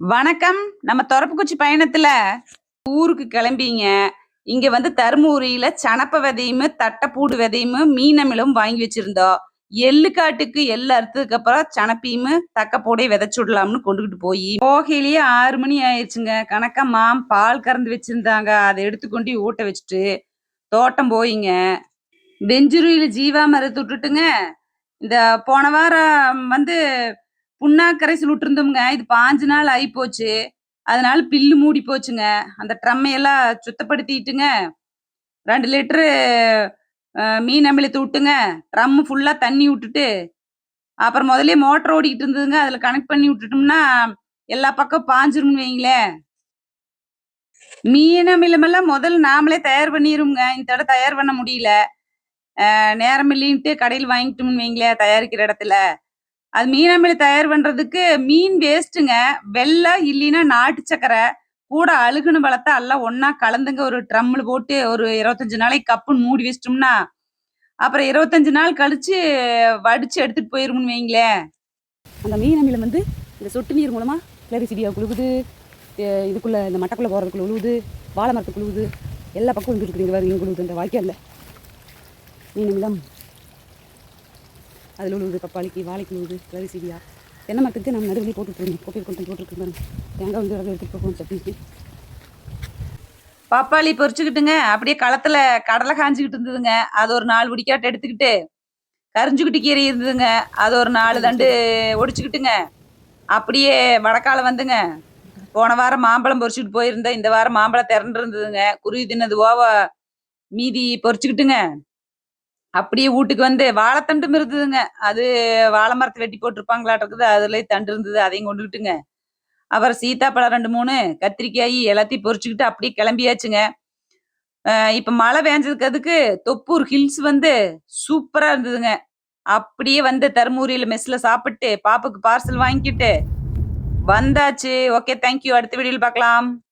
வணக்கம். நம்ம தொரப்புக்குச்சி பயணத்துல ஊருக்கு கிளம்பிங்க. இங்க வந்து தருமபுரியில சனப்ப விதையும் தட்டைப்பூடு விதையும் மீனமிலும் வாங்கி வச்சிருந்தோம் எள்ளுக்காட்டுக்கு எள்ளு அறுத்ததுக்கு அப்புறம் சனப்பையும் தக்கப்போடே விதைச்சுடலாம்னு கொண்டுகிட்டு போய். போகையிலேயே ஆறு மணி ஆயிடுச்சுங்க கணக்கம்மா பால் கறந்து வச்சிருந்தாங்க. அதை எடுத்துக்கொண்டு ஊட்ட வச்சுட்டு தோட்டம் போயிங்க. வெஞ்சுருவியில ஜீவா மரத்தை விட்டுட்டுங்க இந்த போன வாரம் வந்து புண்ணாக்கரை சுட்டுருந்தோம்ங்க இது பாஞ்சு நாள் ஆகி போச்சு அதனால பில்லு மூடி போச்சுங்க. அந்த ட்ரம்மையெல்லாம் சுத்தப்படுத்திட்டுங்க. ரெண்டு லிட்டரு மீன் அமிலத்தை விட்டுங்க. ட்ரம் ஃபுல்லாக தண்ணி விட்டுட்டு அப்புறம் முதல்ல மோட்டர் ஓடிக்கிட்டு இருந்ததுங்க. அதில் கனெக்ட் பண்ணி விட்டுட்டோம்னா எல்லா பக்கம் பாஞ்சிரும்னு வைங்களேன். மீன் அமிலமெல்லாம் முதல்ல நாமளே தயார் பண்ணிடுவோங்க இந்த தடவை தயார் பண்ண முடியல. நேரம் இல்லைன்ட்டு கடையில் வாங்கிட்டோம்னு வைங்களேன் தயாரிக்கிற இடத்துல. அது மீன் தயார் பண்றதுக்கு மீன் வேஸ்ட்டுங்க வெள்ளம் இல்லைன்னா நாட்டு சக்கரை கூட அழுகுன்னு வளர்த்தா எல்லாம் ஒன்னா கலந்துங்க ஒரு ட்ரம்மில் போட்டு ஒரு இருபத்தஞ்சு நாளைக்கு கப்புன்னு மூடி வச்சிட்டோம்னா அப்புறம் இருபத்தஞ்சு நாள் கழிச்சு வடிச்சு எடுத்துட்டு போயிருமுன்னு வைங்களேன். அந்த மீன் அமிலம் வந்து இந்த சொட்டு நீர் மூலமாக கிளரிசிடியா குழுவுது இதுக்குள்ள இதுக்குள்ளே இந்த மட்டக்குள்ளே போகிறதுக்குள்ள உழுவுது வாழை மரத்துக்கு உழுவுது எல்லா பக்கம் வந்துட்டு இங்கே வருது இங்கே உழுவுது இந்த வாய்க்காலில் மீன் அமிலம். அதில் உழுவுது பப்பாளிக்கு வாழைக்கு உழுவுது கிளரிசிடியா தென்னை மரத்துக்கு நம்ம நடுவில் போட்டுட்ருந்தோம் கோப்பை கொண்டு போட்டுருக்கு பாருங்க. தேங்காய் வந்து எடுத்துகிட்டு போகணும் சட்னிக்கு. பப்பாளி பொரிச்சுக்கிட்டுங்க. அப்படியே களத்துல கடலை காஞ்சிக்கிட்டு இருந்ததுங்க. அது ஒரு நாலு பிடிக்காட்டு எடுத்துக்கிட்டு கரிஞ்சுக்கிட்டு கீரை இருந்ததுங்க. அது ஒரு நாலு தண்டு ஒடிச்சுக்கிட்டுங்க. அப்படியே வடக்கால வந்துங்க. போன வாரம் மாம்பழம் பொரிச்சுக்கிட்டு போயிருந்தேன். இந்த வாரம் மாம்பழம் திரண்டு இருந்ததுங்க. குருவி தின்னது ஓவ மீதி பொரிச்சுக்கிட்டுங்க. அப்படியே வீட்டுக்கு வந்து வாழைத்தண்டும் இருந்ததுங்க அது வாழை மரத்தை வெட்டி போட்டிருப்பாங்களாட்டிருக்குது அதுல தண்டு இருந்தது. அதையும் கொண்டுக்கிட்டுங்க அப்புறம் சீத்தாப்பழம் ரெண்டு மூணு கத்திரிக்காய் எல்லாத்தையும் பொறிச்சுக்கிட்டு அப்படியே கிளம்பியாச்சுங்க. இப்போ மழை வேஞ்சதுக்கு அதுக்கு தொப்பூர் ஹில்ஸ் வந்து சூப்பராக இருந்ததுங்க. அப்படியே வந்து தருமபுரியில மெஸ்ஸில் சாப்பிட்டு பாப்புக்கு பார்சல் வாங்கிக்கிட்டு வந்தாச்சு. ஓகே தேங்க்யூ அடுத்த வீடியோவில் பார்க்கலாம்.